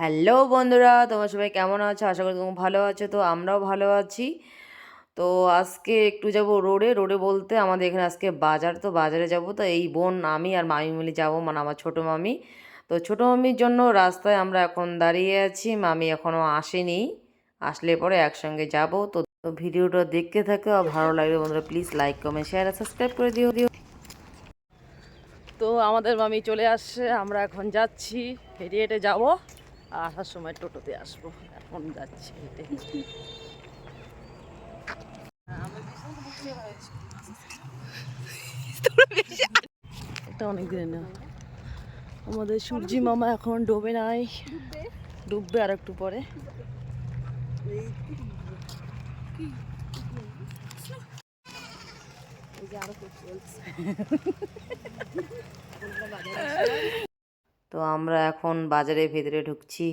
Hello বন্ধুরা, তোমরা সবাই কেমন আছো? আশা করি তুমি ভালো আছো। তো আমরাও ভালো আছি। তো আজকে একটু যাব রোডে। রোডে বলতে আমাদের এখানে আজকে বাজার। তো বাজারে যাব। তো এই বোন, আমি আর মামি মিলে যাব। মানে আমার ছোটো মামি। তো ছোটো মামির জন্য রাস্তায় আমরা এখন দাঁড়িয়ে আছি। মামি এখনও আসেনি। আসলে পরে একসঙ্গে যাব। তো ভিডিওটা দেখতে থাকো। আর ভালো লাগলে বন্ধুরা প্লিজ লাইক কমেন্ট শেয়ার আর সাবস্ক্রাইব করে দিও দিও। তো আমাদের মামি চলে আসছে। আমরা এখন যাচ্ছি। হেঁটে হেঁটে যাব। আসার সময় টোটোতে আসব। এখন যাচ্ছি হেঁটে। এটা অনেক দিনের আমাদের সূর্যি মামা এখন ডোবে নাই। ডুববে আর একটু পরে। তো আমরা এখন বাজারের ভেতরে ঢুকছি।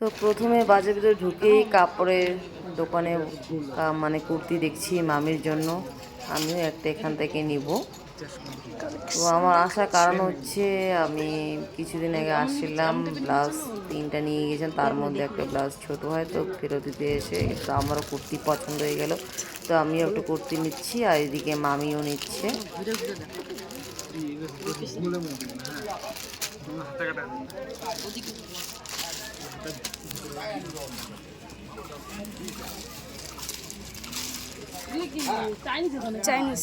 তো প্রথমে বাজারের ভিতরে ঢুকেই কাপড়ের দোকানে মানে কুর্তি দেখছি মামির জন্য। আমিও একটা এখান থেকে নিব। তো আমার আসার কারণ হচ্ছে আমি কিছুদিন আগে আসছিলাম ব্লাউজ তিনটা নিয়ে গেছেন তার মধ্যে একটা ব্লাউজ ছোট হয় তো ফেরত দিতে এসে তো আমারও কুর্তি পছন্দ হয়ে গেল। তো আমিও একটু কুর্তি নিচ্ছি আর এদিকে মামিও নিচ্ছে। চাইনিজ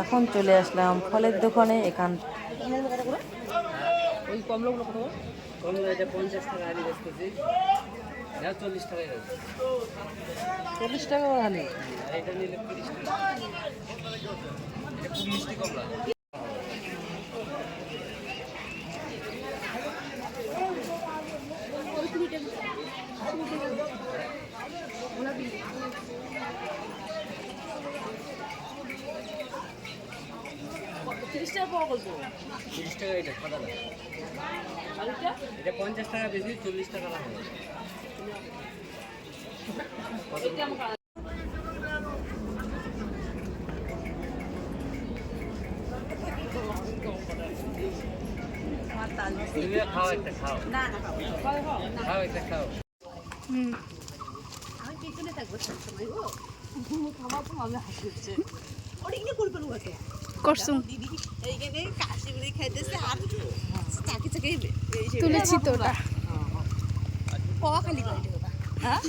এখন চলে আসলাম ফলের দোকানে এখান ওই কমলা এটা পঞ্চাশ টাকা এটা চল্লিশ টাকা চল্লিশ টাকা ওখানে এটা নিলে তিরিশ টাকা। তিরিশ টাকা এটা সাদা এটা পঞ্চাশ টাকা বেশি চল্লিশ টাকা লাগে তুমি খাও একটা খাও। খাও একটা খাও। করছুম তুলেছি তো ওটা।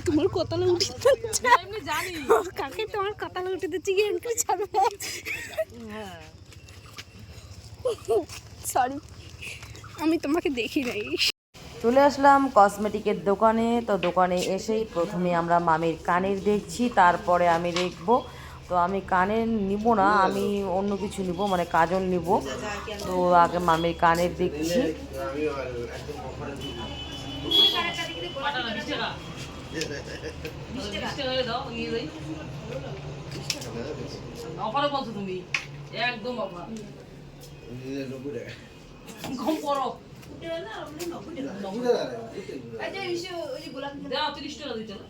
তোমার কতলা উঠে জানি। কাকে তোমার কতলা ছাড়বে? সরি আমি তোমাকে দেখি নাই। চলে আসলাম কসমেটিকের দোকানে। তো দোকানে এসেই প্রথমে আমরা মামির কানের দেখছি তারপরে আমি দেখব। তো আমি কানের নিব না আমি অন্য কিছু নিব মানে কাজল নিব। তো আগে আমি কানের দেখছি। অফারও বলছো তুমি? একদম অফার। কম করো। দাও তিরিশ টাকা দিতে না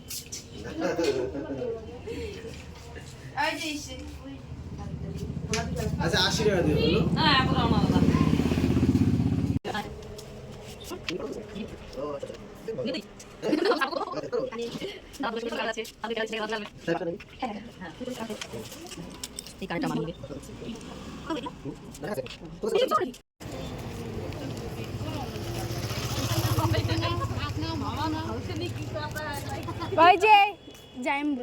আচ্ছা আশি টাকা দাদা ওই যে জাইম্বু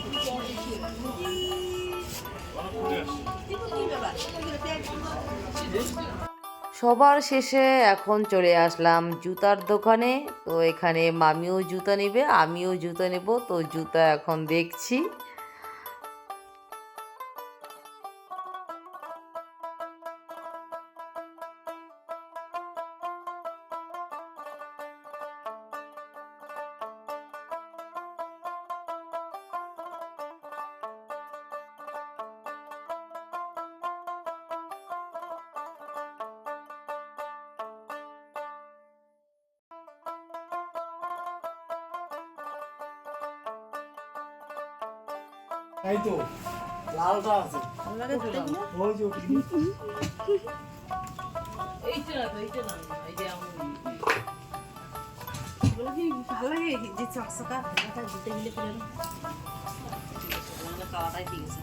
সবার শেষে এখন চলে আসলাম জুতার দোকানে। তো এখানে মামিও জুতা নেবে, আমিও জুতা নেব। তো জুতা এখন দেখছি। এই তো লালটা আছে। ওই যে এইটা না তো, এইটা না, এই যে আমার ভালো লাগে যে চকচকা দিতে গেলে কালারটাই ঠিক আছে।